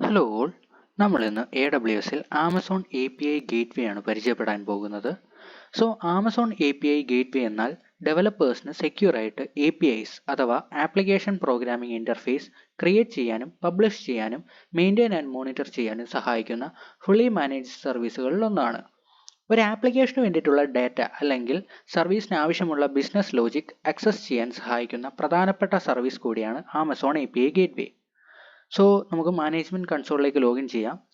Hello all നമ്മൾ ഇന്ന് A W എസിൽ Amazon A P I gateway ആണ് പരിചയപ്പെടാൻ പോകുന്നത്. So Amazon A P I gateway എന്നാൽ ഡെവലപ്പേഴ്സിന് സെക്യൂർ ആയിട്ട് എ പി ഐസ് അഥവാ ആപ്ലിക്കേഷൻ പ്രോഗ്രാമിംഗ് ഇന്റർഫേസ് ക്രിയേറ്റ് ചെയ്യാനും പബ്ലിഷ് ചെയ്യാനും മെയിന്റെയിൻ ആൻഡ് മോണിറ്റർ ചെയ്യാനും സഹായിക്കുന്ന ഫുള്ളി മാനേജ് സർവീസുകളിൽ ഒന്നാണ്. ഒരു ആപ്ലിക്കേഷന് വേണ്ടിയിട്ടുള്ള ഡാറ്റ അല്ലെങ്കിൽ സർവീസിന് ആവശ്യമുള്ള ബിസിനസ് ലോജിക് ആക്സസ് ചെയ്യാൻ സഹായിക്കുന്ന പ്രധാനപ്പെട്ട സർവീസ് കൂടിയാണ് Amazon A P I gateway so നമുക്ക് മാനേജ്മെന്റ് കൺസോളിലേക്ക് ലോഗിൻ ചെയ്യാം.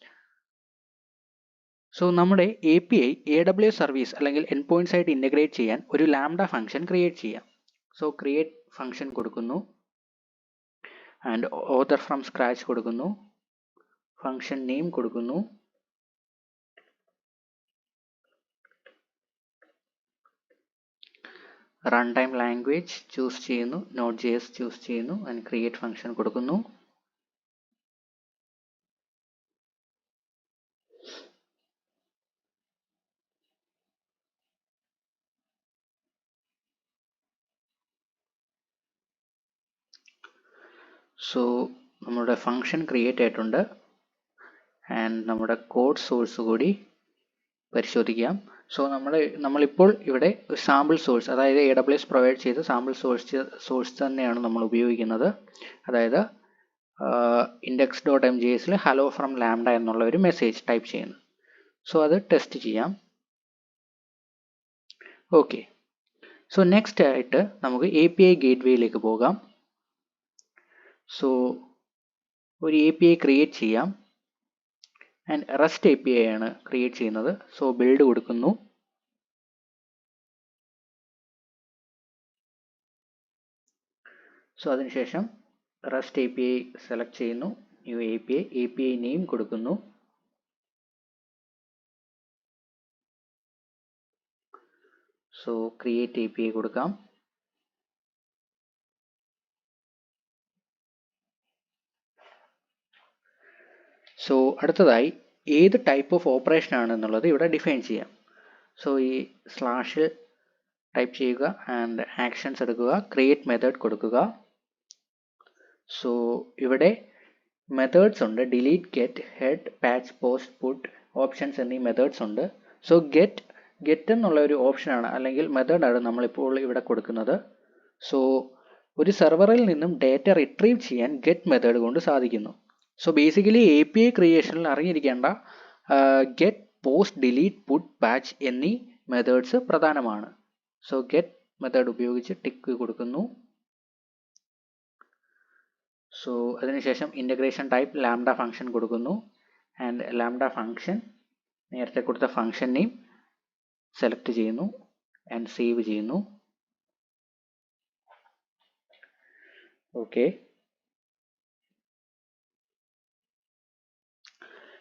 സോ നമ്മുടെ A P I A W service അല്ലെങ്കിൽ എൻ പോയിന്റ്സ് ആയിട്ട് ഇന്റഗ്രേറ്റ് ചെയ്യാൻ ഒരു ലാംഡ ഫംഗ്ഷൻ ക്രിയേറ്റ് ചെയ്യാം. സോ ക്രിയേറ്റ് ഫംഗ്ഷൻ കൊടുക്കുന്നു. ആൻഡ് ഓതർ ഫ്രം സ്ക്രാച്ച് കൊടുക്കുന്നു. ഫംഗ്ഷൻ നെയിം കൊടുക്കുന്നു. റൺ ടൈം ലാംഗ്വേജ് ചൂസ് ചെയ്യുന്നു. നോട്ട് ജെ എസ് ചൂസ് ചെയ്യുന്നു. ആൻഡ് ക്രിയേറ്റ് ഫംഗ്ഷൻ കൊടുക്കുന്നു. സോ നമ്മുടെ ഫങ്ഷൻ ക്രിയേറ്റ് ആയിട്ടുണ്ട്. ആൻഡ് നമ്മുടെ കോഡ് സോഴ്സ് കൂടി പരിശോധിക്കാം. സോ നമ്മൾ നമ്മളിപ്പോൾ ഇവിടെ ഒരു സാമ്പിൾ സോഴ്സ് അതായത് എ ഡബ്ല്യു എസ് പ്രൊവൈഡ് ചെയ്ത സാമ്പിൾ സോഴ്സ് സോഴ്സ് തന്നെയാണ് നമ്മൾ ഉപയോഗിക്കുന്നത്. അതായത് ഇൻഡെക്സ് ഡോട്ട് എം ജി എസിൽ ഹലോ ഫ്രം ലാംഡ എന്നുള്ള ഒരു മെസ്സേജ് ടൈപ്പ് ചെയ്യുന്നു. സോ അത് ടെസ്റ്റ് ചെയ്യാം. ഓക്കെ സോ നെക്സ്റ്റ് ആയിട്ട് നമുക്ക് എ പി ഐ ഗേറ്റ്വേയിലേക്ക് പോകാം. സോ ഒരു എ പി ഐ ക്രിയേറ്റ് ചെയ്യാം. And rest A P I ആണ് ക്രിയേറ്റ് ചെയ്യുന്നത്. സോ ബിൽഡ് കൊടുക്കുന്നു. സോ അതിനുശേഷം rest A P I select ചെയ്യുന്നു. New A P I A P I name കൊടുക്കുന്നു. So create A P I കൊടുക്കാം. So അടുത്തതായി ഏത് ടൈപ്പ് ഓഫ് ഓപ്പറേഷൻ ആണ് എന്നുള്ളത് ഇവിടെ ഡിഫൈൻ ചെയ്യാം. സോ ഈ സ്ലാഷിൽ ടൈപ്പ് ചെയ്യുക ആൻഡ് ആക്ഷൻസ് എടുക്കുക ക്രിയേറ്റ് മെത്തേഡ് കൊടുക്കുക. സോ ഇവിടെ മെത്തേഡ്സ് ഉണ്ട്. Delete get head patch post put options എന്നീ മെത്തേഡ്സ് ഉണ്ട്. സോ ഗെറ്റ് ഗെറ്റ് എന്നുള്ള ഒരു ഓപ്ഷനാണ് അല്ലെങ്കിൽ മെത്തേഡാണ് നമ്മളിപ്പോൾ ഇവിടെ കൊടുക്കുന്നത്. സോ ഒരു സെർവറിൽ നിന്നും ഡേറ്റ റിട്രീവ് ചെയ്യാൻ ഗെറ്റ് മെത്തേഡ് കൊണ്ട് സാധിക്കുന്നു. So basically A P I ക്രിയേഷനിൽ അറിഞ്ഞിരിക്കേണ്ട get post delete put patch എന്നീ മെത്തേഡ്സ് പ്രധാനമാണ്. സോ ഗെറ്റ് മെത്തേഡ് ഉപയോഗിച്ച് ടിക്ക് കൊടുക്കുന്നു. സോ അതിനുശേഷം ഇന്റഗ്രേഷൻ ടൈപ്പ് ലാംഡ ഫംഗ്ഷൻ കൊടുക്കുന്നു. ആൻഡ് ലാംഡ ഫംഗ്ഷൻ നേരത്തെ കൊടുത്ത ഫംഗ്ഷൻ നെയിം സെലക്ട് ചെയ്യുന്നു ആൻഡ് സേവ് ചെയ്യുന്നു. ഓക്കെ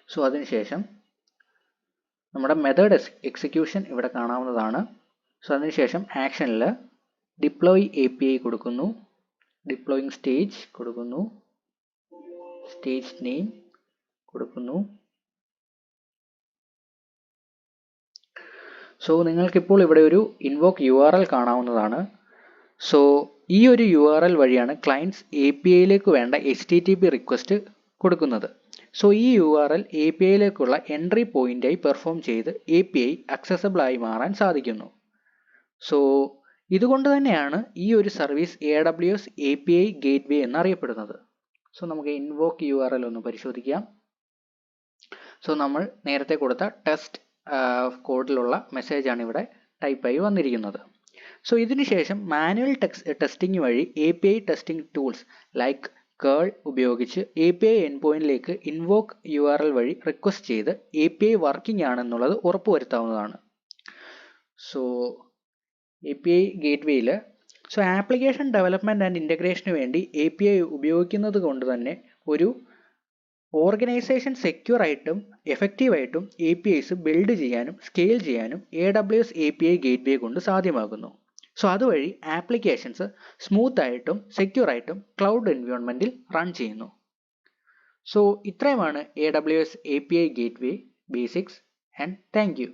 സോ അതിനുശേഷം നമ്മുടെ മെത്തേഡ് എക്സിക്യൂഷൻ ഇവിടെ കാണാവുന്നതാണ്. സോ അതിനുശേഷം ആക്ഷനിൽ ഡിപ്ലോയ് എ പി ഐ കൊടുക്കുന്നു. ഡിപ്ലോയിങ് സ്റ്റേജ് കൊടുക്കുന്നു. സ്റ്റേജ് നെയിം കൊടുക്കുന്നു. സോ നിങ്ങൾക്കിപ്പോൾ ഇവിടെ ഒരു ഇൻവോക്ക് യു ആർ എൽ കാണാവുന്നതാണ്. സോ ഈ ഒരു യു ആർ എൽ വഴിയാണ് ക്ലയന്റ്സ് എ പി ഐയിലേക്ക് വേണ്ട H T T P request കൊടുക്കുന്നത്. സോ ഈ U R L A P ഐയിലേക്കുള്ള entry പോയിന്റായി പെർഫോം ചെയ്ത് എ പി ഐ അക്സസബിൾ ആയി മാറാൻ സാധിക്കുന്നു. സോ ഇതുകൊണ്ട് തന്നെയാണ് ഈ ഒരു service A W S A P I gateway എന്നറിയപ്പെടുന്നത്. സോ നമുക്ക് ഇൻവോക്ക് യു ആർ എൽ ഒന്ന് പരിശോധിക്കാം. സോ നമ്മൾ നേരത്തെ കൊടുത്ത ടെസ്റ്റ് കോഡിലുള്ള മെസ്സേജാണ് ഇവിടെ ടൈപ്പായി വന്നിരിക്കുന്നത്. സോ ഇതിനുശേഷം മാനുവൽ ടെക്സ് ടെസ്റ്റിംഗ് വഴി A P I testing tools like curl ഉപയോഗിച്ച് എ പി ഐ എൻ പോയിന്റിലേക്ക് ഇൻവോക്ക് യു ആർ എൽ വഴി റിക്വസ്റ്റ് ചെയ്ത് എ പി ഐ വർക്കിംഗ് ആണെന്നുള്ളത് ഉറപ്പുവരുത്താവുന്നതാണ്. സോ എ പി ഐ ഗേറ്റ്വേയിൽ സോ ആപ്ലിക്കേഷൻ ഡെവലപ്മെന്റ് ആൻഡ് ഇന്റഗ്രേഷന് വേണ്ടി എ പി ഐ ഉപയോഗിക്കുന്നത് കൊണ്ട് തന്നെ ഒരു ഓർഗനൈസേഷൻ സെക്യൂർ ആയിട്ടും എഫക്റ്റീവായിട്ടും എ പി ഐസ് ബിൽഡ് ചെയ്യാനും സ്കെയിൽ ചെയ്യാനും A W S A P I gateway കൊണ്ട് സാധ്യമാകുന്നു. സോ അതുവഴി ആപ്ലിക്കേഷൻസ് സ്മൂത്ത് ആയിട്ടും സെക്യൂർ ആയിട്ടും ക്ലൗഡ് എൻവയോൺമെന്റിൽ റൺ ചെയ്യുന്നു. സോ ഇത്രയുമാണ് A W S A P I gateway basics and thank you